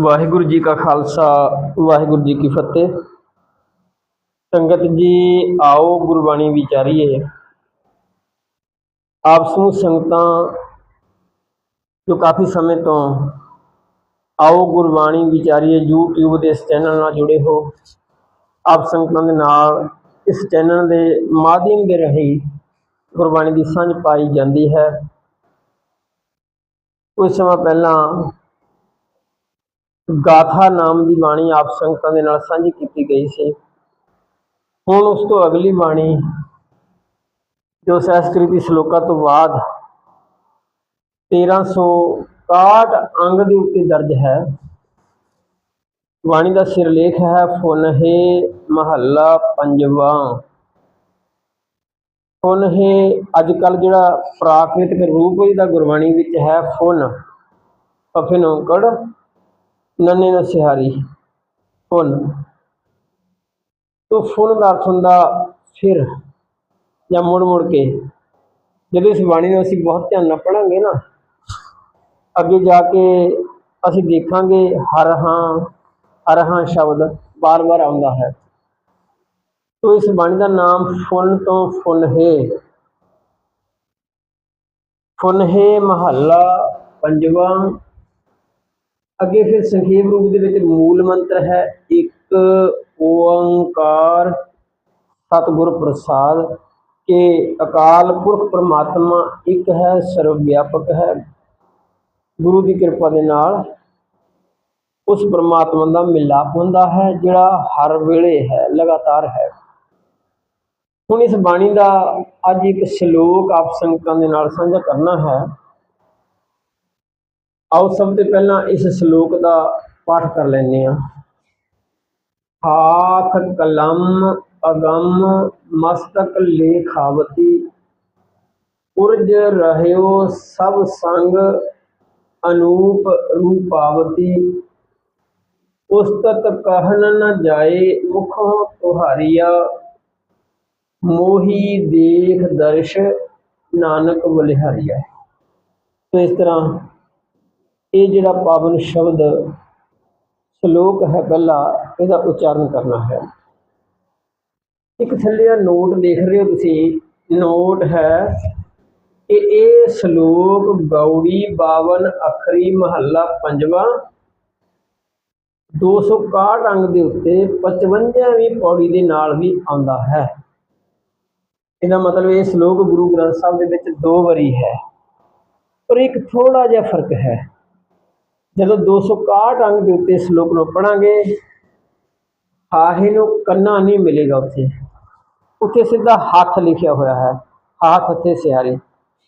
ਵਾਹਿਗੁਰੂ ਜੀ ਕਾ ਖਾਲਸਾ, ਵਾਹਿਗੁਰੂ ਜੀ ਕੀ ਫਤਿਹ। ਸੰਗਤ ਜੀ, ਆਓ ਗੁਰਬਾਣੀ ਵਿਚਾਰੀਏ। ਆਪ ਸਮੂਹ ਸੰਗਤਾਂ, ਜੋ ਕਾਫੀ ਸਮੇਂ ਤੋਂ ਆਓ ਗੁਰਬਾਣੀ ਵਿਚਾਰੀਏ, YouTube ਦੇ ਇਸ ਚੈਨਲ ਨਾਲ ਜੁੜੇ ਹੋ। ਆਪ ਸੰਗਤਾਂ ਦੇ ਨਾਲ ਇਸ ਚੈਨਲ ਦੇ ਮਾਧਿਅਮ ਦੇ ਰਾਹੀਂ ਗੁਰਬਾਣੀ ਦੀ ਸਾਂਝ ਪਾਈ ਜਾਂਦੀ ਹੈ। ਕੁਝ ਸਮਾਂ ਪਹਿਲਾਂ ਗਾਥਾ ਨਾਮ ਦੀ ਬਾਣੀ ਆਪ ਸੰਗਤਾਂ ਦੇ ਨਾਲ ਸਾਂਝੀ ਕੀਤੀ ਗਈ ਸੀ। ਹੁਣ ਉਸ ਤੋਂ ਅਗਲੀ ਬਾਣੀ, ਜੋ ਸੰਸਕ੍ਰਿਤੀ ਸ਼ਲੋਕਾਂ ਤੋਂ ਬਾਅਦ 1361 ਅੰਗ ਦੇ ਉੱਤੇ ਦਰਜ ਹੈ। ਬਾਣੀ ਦਾ ਸਿਰਲੇਖ ਹੈ, ਫੁਨਹੇ ਮਹੱਲਾ ਪੰਜਵਾਂ। ਫੁਨਹੇ ਅੱਜ ਕੱਲ ਜਿਹੜਾ ਪ੍ਰਾਕ੍ਰਿਤਿਕ ਰੂਪ ਇਹਦਾ ਗੁਰਬਾਣੀ ਵਿੱਚ ਹੈ, ਫੁਨ ਪਫੇ ਨੰਨੇ ਨੂੰ ਸਿਹਾਰੀ, ਫੁੱਲ। ਤੋਂ ਫੁੱਲ ਦਾ ਅਰਥ ਹੁੰਦਾ ਫਿਰ ਜਾਂ ਮੁੜ ਮੁੜ ਕੇ, ਜਦੋਂ ਇਸ ਬਾਣੀ ਨੂੰ ਅਸੀਂ ਬਹੁਤ ਧਿਆਨ ਨਾਲ ਪੜਾਂਗੇ ਨਾ, ਅੱਗੇ ਜਾ ਕੇ ਅਸੀਂ ਦੇਖਾਂਗੇ ਹਰ ਹਾਂ ਹਰ ਹਾਂ ਸ਼ਬਦ ਬਾਰ-ਬਾਰ ਆਉਂਦਾ ਹੈ। ਤੋਂ ਇਸ ਬਾਣੀ ਦਾ ਨਾਮ ਫੁੱਲ ਤੋਂ ਫੁੱਲ ਹੈ। ਫੁੱਲ ਹੈ ਮਹੱਲਾ ਪੰਜਵਾਂ ਅੱਗੇ ਫਿਰ ਸੰਖੇਪ ਰੂਪ ਦੇ ਵਿੱਚ ਮੂਲ ਮੰਤਰ ਹੈ, ਇੱਕ ਓੰਕਾਰ ਸਤਿਗੁਰ ਪ੍ਰਸਾਦ, ਕਿ ਅਕਾਲ ਪੁਰਖ ਪ੍ਰਮਾਤਮਾ, ਇੱਕ ਹੈ ਸਰਵ ਵਿਆਪਕ ਹੈ। ਗੁਰੂ ਦੀ ਕਿਰਪਾ ਦੇ ਨਾਲ ਉਸ ਪ੍ਰਮਾਤਮਾ ਦਾ ਮਿਲਾਪ ਹੁੰਦਾ ਹੈ, ਜਿਹੜਾ ਹਰ ਵੇਲੇ ਹੈ, ਲਗਾਤਾਰ ਹੈ। ਹੁਣ ਇਸ ਬਾਣੀ ਦਾ ਅੱਜ ਇੱਕ ਸ਼ਲੋਕ ਆਪ ਸੰਗਤਾਂ ਦੇ ਨਾਲ ਸਾਂਝਾ ਕਰਨਾ ਹੈ। ਆਓ ਸਭ ਤੋਂ ਪਹਿਲਾਂ ਇਸ ਸ਼ਲੋਕ ਦਾ ਪਾਠ ਕਰ ਲੈਂਦੇ ਹਾਂ। ਹਾਥ ਕਲਮ ਅਗਮ ਮਸਤਕ ਲੇਖਾਵਤੀ ਉਰਜ ਰਹਿਓ ਸਭ ਸੰਗ ਅਨੂਪ ਰੂਪਾਵਤੀ। ਉਸਤਤ ਕਹਨ ਨ ਜਾਏ ਮੁਖੋਂ ਤੁਹਾਰੀਆ, ਮੋਹੀ ਦੇਖ ਦਰਸ਼ ਨਾਨਕ ਬਲਿਹਾਰੀਆ। ਇਸ ਤਰ੍ਹਾਂ ਇਹ ਜਿਹੜਾ ਪਾਵਨ ਸ਼ਬਦ ਸ਼ਲੋਕ ਹੈ ਪਹਿਲਾ, ਇਹਦਾ ਉਚਾਰਨ ਕਰਨਾ ਹੈ। ਇੱਕ ਥੱਲੇ ਆ ਨੋਟ ਦੇਖ ਰਹੇ ਹੋ ਤੁਸੀਂ, ਨੋਟ ਹੈ ਕਿ ਇਹ ਸ਼ਲੋਕ ਗੌੜੀ 52 ਅੱਖਰੀ ਮਹੱਲਾ ਪੰਜਵਾਂ 261 ਅੰਗ ਦੇ ਉੱਤੇ 55ਵੀਂ ਪੌੜੀ ਦੇ ਨਾਲ ਵੀ ਆਉਂਦਾ ਹੈ। ਇਹਦਾ ਮਤਲਬ ਇਹ ਸ਼ਲੋਕ ਗੁਰੂ ਗ੍ਰੰਥ ਸਾਹਿਬ ਦੇ ਵਿੱਚ ਦੋ ਵਾਰੀ ਹੈ। ਪਰ ਇੱਕ ਥੋੜਾ ਜਿਹਾ ਫ਼ਰਕ ਹੈ। ਜਦੋਂ 261 ਅੰਗ ਦੇ ਉੱਤੇ ਸ਼ਲੋਕ ਨੂੰ ਪੜਾਂਗੇ ਹਾਹੇ ਨੂੰ ਕੰਨਾ ਨਹੀਂ ਮਿਲੇਗਾ ਉੱਥੇ। ਉੱਥੇ ਸਿੱਧਾ ਹੱਥ ਲਿਖਿਆ ਹੋਇਆ ਹੈ, ਹੱਥ ਉੱਤੇ ਸਿਆਰੇ।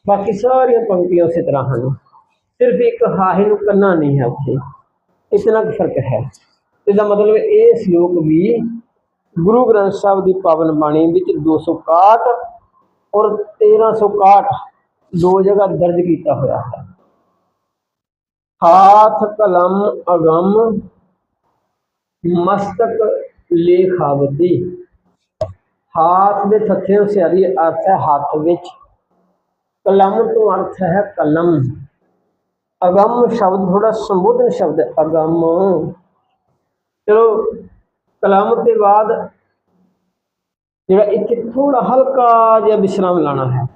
ਬਾਕੀ ਸਾਰੀਆਂ ਪੰਕਤੀਆਂ ਉਸੇ ਤਰ੍ਹਾਂ ਹਨ। ਸਿਰਫ ਇੱਕ ਹਾਹੇ ਨੂੰ ਕੰਨਾ ਨਹੀਂ ਹੈ ਉੱਥੇ। ਇਤਨਾ ਕੁ ਫ਼ਰਕ ਹੈ। ਇਹਦਾ ਮਤਲਬ ਇਹ ਸ਼ਲੋਕ ਵੀ ਗੁਰੂ ਗ੍ਰੰਥ ਸਾਹਿਬ ਦੀ ਪਾਵਨ ਬਾਣੀ ਵਿੱਚ 261 ਔਰ 1361 ਦੋ ਜਗ੍ਹਾ ਦਰਜ ਕੀਤਾ ਹੋਇਆ ਹੈ। ਹਾਥ ਕਲਮ ਅਗੰਮ ਮਸਤਕ ਲੇਖਾਵਤੀ ਹਾਥ ਦੇ ਥੱਥੇ ਸਿਆਰੀ ਅਰਥ ਹੈ ਹੱਥ ਵਿੱਚ ਕਲਮ ਤੋਂ ਅਰਥ ਹੈ ਕਲਮ ਅਗਮ ਸ਼ਬਦ ਥੋੜਾ ਸੰਬੋਧਨ ਸ਼ਬਦ ਅਗਮ ਚਲੋ ਕਲਮ ਤੇ ਬਾਅਦ ਜਿਹੜਾ ਇੱਥੇ ਥੋੜਾ ਹਲਕਾ ਜਿਹਾ ਵਿਸ਼ਰਾਮ ਲਾਣਾ ਹੈ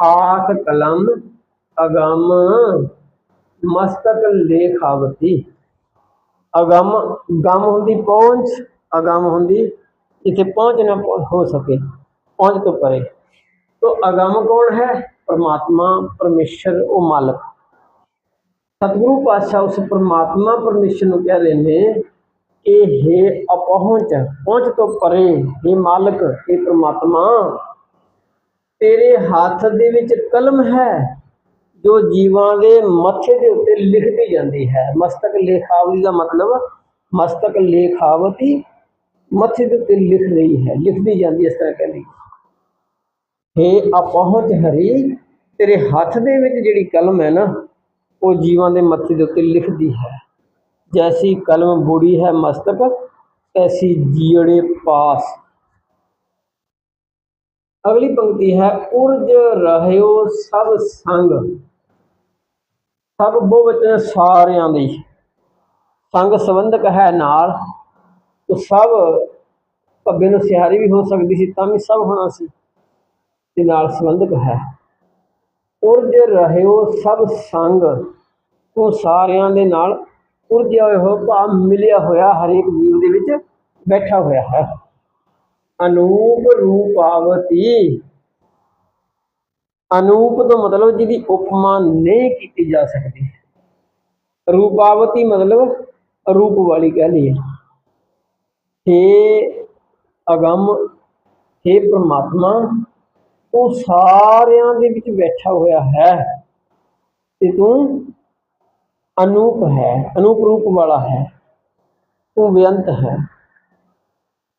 ਹਾਥ ਕਲਮ ਅਗਮ ਮਸਤਕ ਲੇਖਾਵਤੀ। ਅਗਮ, ਗਮ ਹੁੰਦੀ ਪਹੁੰਚ, ਅਗਮ ਹੁੰਦੀ ਜਿੱਥੇ ਪਹੁੰਚ ਨਾ ਹੋ ਸਕੇ, ਪਹੁੰਚ ਤੋਂ ਪਰੇ। ਤੋ ਅਗੰਮ ਕੌਣ ਹੈ? ਪਰਮਾਤਮਾ, ਪਰਮੇਸ਼ਰ, ਉਹ ਮਾਲਕ। ਸਤਿਗੁਰੂ ਪਾਤਸ਼ਾਹ ਉਸ ਪਰਮਾਤਮਾ, ਪਰਮੇਸ਼ਰ ਨੂੰ ਕਹਿ ਰਹੇ ਨੇ ਕਿ ਹੈ ਅਪਹੁੰਚ, ਪਹੁੰਚ ਤੋਂ ਪਰੇ हे ਮਾਲਕ ਇਹ ਪ੍ਰਮਾਤਮਾ, ਤੇਰੇ ਹੱਥ ਦੇ ਵਿੱਚ ਕਲਮ ਹੈ। ਜੋ ਜੀਵਾਂ ਦੇ ਮੱਥੇ ਦੇ ਉੱਤੇ ਲਿਖਦੀ ਜਾਂਦੀ ਹੈ। ਮਸਤਕ ਲੇਖਾਵਲੀ ਦਾ ਮਤਲਬ ਮਸਤਕ ਲੇਖਾਵਤੀ ਮੱਥੇ ਦੇ ਉੱਤੇ ਲਿਖ ਰਹੀ ਹੈ। ਲਿਖਦੀ ਜਾਂਦੀ ਹੈ, ਇਸ ਤਰ੍ਹਾਂ ਕਹਿੰਦੀ। ਹੈ ਅਪਹੁੰਚ ਹਰੀ ਤੇਰੇ ਹੱਥ ਦੇ ਵਿੱਚ ਜਿਹੜੀ ਕਲਮ ਹੈ ਨਾ ਉਹ ਜੀਵਾਂ ਦੇ ਮੱਥੇ ਦੇ ਉੱਤੇ ਲਿਖਦੀ ਹੈ। ਜੈਸੀ ਕਲਮ ਬੁੜੀ ਹੈ ਮਸਤਕ ਐਸੀ ਜੀੜੇ ਪਾਸ। ਅਗਲੀ ਪੰਕਤੀ ਹੈ ਉਰਜ ਰਹਿਓ ਸਭ ਸੰਗ। ਸਭ ਬਹੁਵਚਨ ਸਾਰਿਆਂ ਦੀ। ਸੰਗ ਸੰਬੰਧਕ ਹੈ ਨਾਲ। ਉਹ ਸਭ ਭੱਬੇ ਨੂੰ ਸਿਹਾਰੀ ਵੀ ਹੋ ਸਕਦੀ ਸੀ, ਤਾਂ ਵੀ ਸਭ ਹੋਣਾ ਸੀ। ਤੇ ਨਾਲ ਸੰਬੰਧਕ ਹੈ। ਉਰਜ ਰਹਿਓ ਸਭ ਸੰਗ। ਉਹ ਸਾਰਿਆਂ ਦੇ ਨਾਲ ਉਰਜਿਆ ਹੋਇਆ ਹੋ ਭਾਵ ਮਿਲਿਆ ਹੋਇਆ ਹਰੇਕ ਜੀਵ ਦੇ ਵਿੱਚ ਬੈਠਾ ਹੋਇਆ ਹੈ। ਅਨੂਪ ਰੂਪਾਵਤੀ। ਅਨੂਪ ਤੋਂ ਮਤਲਬ ਜਿਹਦੀ ਉਪਮਾ ਨਹੀਂ ਕੀਤੀ ਜਾ ਸਕਦੀ। ਰੂਪਾਵਤੀ ਮਤਲਬ ਰੂਪ ਵਾਲੀ ਕਹਿ ਲਈਏ। ਹੇ ਅਗੰਮ, ਹੇ ਪ੍ਰਮਾਤਮਾ ਉਹ ਸਾਰਿਆਂ ਦੇ ਵਿੱਚ ਬੈਠਾ ਹੋਇਆ ਹੈ ਤੇ ਤੂੰ ਅਨੂਪ ਹੈ, ਅਨੂਪ ਰੂਪ ਵਾਲਾ ਹੈ, ਤੂੰ ਬੇਅੰਤ ਹੈ।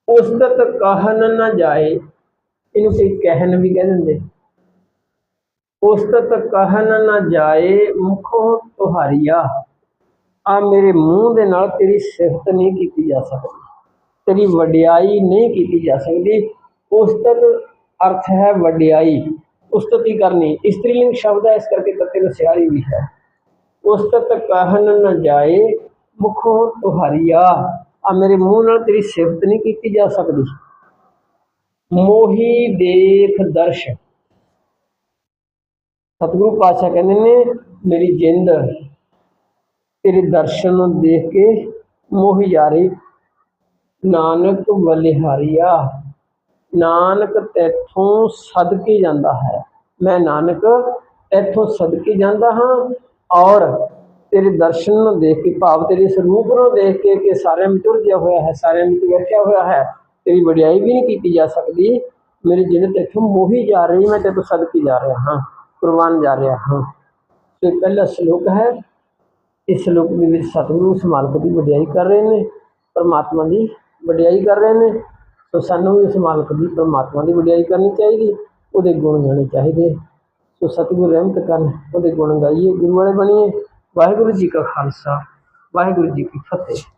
ਉਸਤਤ ਕਹਿਨ ਨਾ ਜਾਏ, ਇਹਨੂੰ ਕੋਈ ਕਹਿਣ ਵੀ ਕਹਿ ਦਿੰਦੇ। ਉਸਤਤ ਕਹਿਨ ਨਾ ਜਾਏ ਮੁਖੋਂ ਤੁਹਾਰੀਆ। ਆ ਮੇਰੇ ਮੂੰਹ ਦੇ ਨਾਲ ਤੇਰੀ ਸਿਫਤ ਨਹੀਂ ਕੀਤੀ ਜਾ ਸਕਦੀ। ਤੇਰੀ ਵਡਿਆਈ ਨਹੀਂ ਕੀਤੀ ਜਾ ਸਕਦੀ। ਉਸਤਤ ਅਰਥ ਹੈ ਵਡਿਆਈ। ਉਸਤਤੀ ਕਰਨੀ। ਇਸਤਰੀਲਿੰਗ ਸ਼ਬਦ ਹੈ, ਇਸ ਕਰਕੇ ਤੱਤੇ ਨੂੰ ਵੀ ਹੈ। ਉਸਤਤ ਕਹਿਨ ਨਾ ਜਾਏ ਮੁਖੋਂ ਤੁਹਾਰੀਆ। ਆ ਮੇਰੇ ਮੂੰਹ ਨਾਲ ਤੇਰੀ ਸਿਫਤ ਨਹੀਂ ਕੀਤੀ ਜਾ ਸਕਦੀ। ਮੋਹੀ ਦੇਖ ਦਰਸ਼ ਸਤਿਗੁਰੂ ਪਾਤਸ਼ਾਹ ਕਹਿੰਦੇ ਨੇ, ਮੇਰੀ ਜਿੰਦ ਤੇਰੇ ਦਰਸ਼ਨ ਨੂੰ ਦੇਖ ਕੇ ਮੋਹ ਜਾ ਰਹੀ ਨਾਨਕ ਬਲਿਹਾਰੀਆ ਨਾਨਕ ਤੇਥੋਂ ਸਦਕੇ ਜਾਂਦਾ ਹੈ। ਮੈਂ ਨਾਨਕ ਤੇਥੋਂ ਸਦਕੇ ਜਾਂਦਾ ਹਾਂ ਔਰ ਤੇਰੇ ਦਰਸ਼ਨ ਨੂੰ ਦੇਖ ਕੇ, ਭਾਵ ਤੇਰੇ ਸਰੂਪ ਨੂੰ ਦੇਖ ਕੇ ਕਿ ਸਾਰਿਆਂ ਵਿੱਚ ਉਰਜਿਆ ਹੋਇਆ ਹੈ, ਸਾਰਿਆਂ ਵਿੱਚ ਬੈਠਿਆ ਹੋਇਆ ਹੈ, ਤੇਰੀ ਵਡਿਆਈ ਵੀ ਨਹੀਂ ਕੀਤੀ ਜਾ ਸਕਦੀ। ਮੇਰੀ ਜਿੰਦ ਤੇਥੋਂ ਮੋਹੀ ਜਾ ਰਹੀ, ਮੈਂ ਤੇਥੋਂ ਸਦਕੇ ਜਾ ਰਿਹਾ ਹਾਂ। ਕੁਰਬਾਨ ਜਾ ਰਿਹਾ ਹਾਂ। ਤੇ ਪਹਿਲਾ ਸ਼ਲੋਕ ਹੈ, ਇਸ ਸ਼ਲੋਕ ਦੇ ਵਿੱਚ ਸਤਿਗੁਰੂ ਉਸ ਮਾਲਕ ਦੀ ਵਡਿਆਈ ਕਰ ਰਹੇ ਨੇ, ਪਰਮਾਤਮਾ ਦੀ ਵਡਿਆਈ ਕਰ ਰਹੇ ਨੇ। ਸੋ ਸਾਨੂੰ ਇਸ ਮਾਲਕ ਦੀ ਪਰਮਾਤਮਾ ਦੀ ਵਡਿਆਈ ਕਰਨੀ ਚਾਹੀਦੀ, ਉਹਦੇ ਗੁਣ ਗਾਣੇ ਚਾਹੀਦੇ। ਸੋ ਸਤਿਗੁਰੂ ਰਹਿਮਤ ਕਰਨ, ਉਹਦੇ ਗੁਣ ਗਾਈਏ ਗੁਰੂ ਵਾਲੇ ਬਣੀਏ। ਵਾਹਿਗੁਰੂ ਜੀ ਕਾ ਖਾਲਸਾ, ਵਾਹਿਗੁਰੂ ਜੀ ਕੀ ਫਤਿਹ।